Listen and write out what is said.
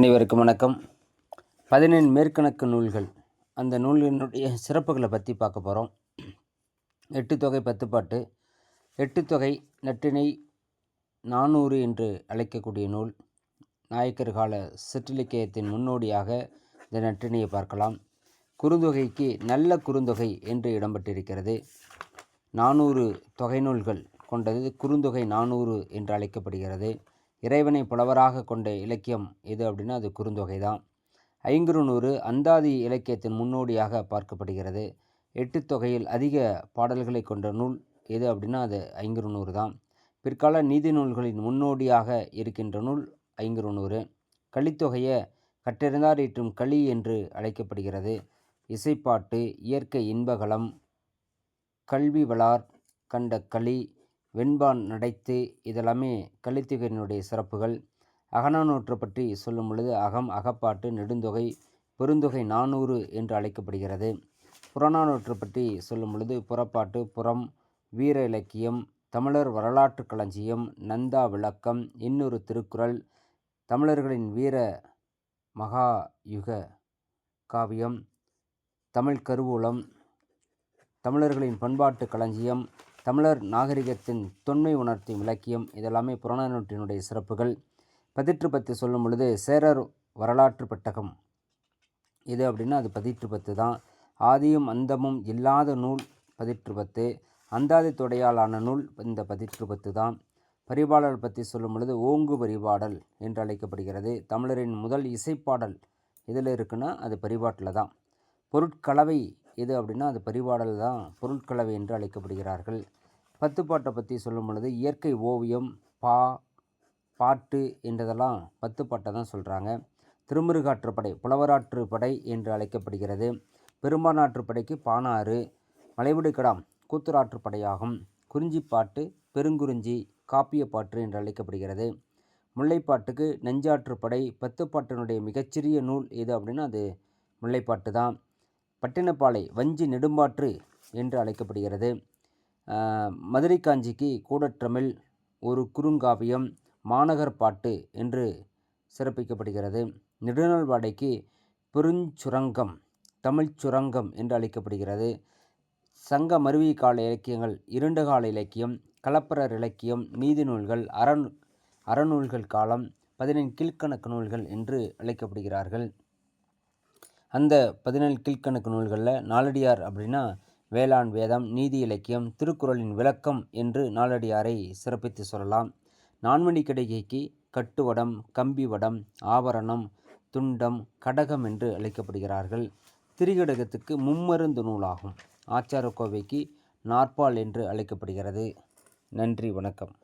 அனைவருக்கும் வணக்கம். பதினேழு மேற்கணக்கு நூல்கள். அந்த நூலினுடைய சிறப்புகளை பற்றி பார்க்க போகிறோம் எட்டு தொகை பத்து பாட்டு. எட்டு தொகை நட்டினை நானூறு என்று அழைக்கக்கூடிய நூல். நாயக்கர் கால சிற்றிலக்கியத்தின் முன்னோடியாக இந்த நட்டினையை பார்க்கலாம். குறுந்தொகைக்கு நல்ல குறுந்தொகை என்று இடம்பெற்றிருக்கிறது. நானூறு தொகை நூல்கள் கொண்டது குறுந்தொகை நானூறு என்று அழைக்கப்படுகிறது. இறைவனை புலவராக கொண்ட இலக்கியம் எது அப்படின்னா அது குறுந்தொகை தான் ஐங்குறுநூறு அந்தாதி இலக்கியத்தின் முன்னோடியாக பார்க்கப்படுகிறது. எட்டு தொகையில் அதிக பாடல்களை கொண்ட நூல் எது அப்படின்னா அது ஐங்குறுநூறு தான் பிற்கால நீதி நூல்களின் முன்னோடியாக இருக்கின்ற நூல் ஐங்குறுநூறு. கலித்தொகையை கற்றிருந்தார் ஈற்றும் களி என்று அழைக்கப்படுகிறது. இசைப்பாட்டு இயற்கை இன்பகலம் கல்வி வளார் கண்ட களி வெண்பான் நடைத்து இதெல்லாமே கலித்துகையினுடைய சிறப்புகள். அகநானூற்று பற்றி சொல்லும் பொழுது அகம் அகப்பாட்டு நெடுந்தொகை பெருந்தொகை நானூறு என்று அழைக்கப்படுகிறது. புறநானூற்று பற்றி சொல்லும் பொழுது புறப்பாட்டு புறம் வீர இலக்கியம் தமிழர் வரலாற்று களஞ்சியம் நந்தா விளக்கம் இன்னொரு திருக்குறள் தமிழர்களின் வீர மகா யுக காவியம் தமிழ் கருவூலம் தமிழர்களின் பண்பாட்டு களஞ்சியம் தமிழர் நாகரிகத்தின் தொன்மை உணர்த்தும் இலக்கியம் இதெல்லாமே புறநானூற்றினுடைய சிறப்புகள். பதிற்று பத்து சொல்லும் பொழுது சேரர் வரலாற்று பெட்டகம். இது அப்படின்னா அது பதிற்று பத்து தான். ஆதியும் அந்தமும் இல்லாத நூல் பதிற்று பத்து. அந்தாதி தொடையாலான நூல் இந்த பதிற்று பத்து தான். பரிபாடல் பற்றி சொல்லும் பொழுது ஓங்கு பரிபாடல் என்று அழைக்கப்படுகிறது. தமிழரின் முதல் இசைப்பாடல் இதில் இருக்குன்னா அது பரிபாட்டில் தான். பொருட்கலவை எது அப்படின்னா அது பரிபாடல் தான் பொருட்கலவை என்று அழைக்கப்படுகிறார்கள். பத்துப்பாட்டை பற்றி சொல்லும் பொழுது இயற்கை ஓவியம் பா பாட்டு என்றதெல்லாம் பத்துப்பாட்டை தான் சொல்கிறாங்க திருமுருகாற்றுப்படை புலவராற்று படை என்று அழைக்கப்படுகிறது. பெரும்பானாற்றுப்படைக்கு பானாறு மலைவிடு கடாம் கூத்துராற்றுப்படையாகும் குறிஞ்சிப்பாட்டு பெருங்குறிஞ்சி காப்பியப்பாட்டு என்று அழைக்கப்படுகிறது. முல்லைப்பாட்டுக்கு நெஞ்சாற்றுப்படை பத்துப்பாட்டினுடைய மிகச்சிறிய நூல் எது அப்படின்னா அது முல்லைப்பாட்டு தான். பட்டினப்பாலை வஞ்சி நெடும்பாற்று என்று அழைக்கப்படுகிறது. மதுரை காஞ்சிக்கு கூடற்றமிழ் ஒரு குறுங்காவியம் மாநகர் பாட்டு என்று சிறப்பிக்கப்படுகிறது. நெடுநாள்வாடைக்கு பெருஞ்சுரங்கம் தமிழ் சுரங்கம் என்று அழைக்கப்படுகிறது. சங்க மருவி கால இலக்கியங்கள் இருண்ட கால இலக்கியம் கலப்பரர் இலக்கியம் நீதி நூல்கள் அறநூ அறநூல்கள் காலம் பதினெண் கீழ்கணக்கு நூல்கள் என்று அழைக்கப்படுகிறார்கள். அந்த பதினேழு கீழ்கணக்கு நூல்களில் நாலடியார் அப்படின்னா வேளாண் வேதம் நீதி இலக்கியம் திருக்குறளின் விளக்கம் என்று நாலடியாரை சிறப்பித்து சொல்லலாம். நான்மணி கிடைகைக்கு கட்டுவடம் கம்பிவடம் ஆபரணம் துண்டம் கடகம் என்று அழைக்கப்படுகிறார்கள். திரிகடகத்துக்கு மும்மருந்து நூலாகும். ஆச்சார கோவைக்கு நாற்பால் என்று அழைக்கப்படுகிறது. நன்றி வணக்கம்.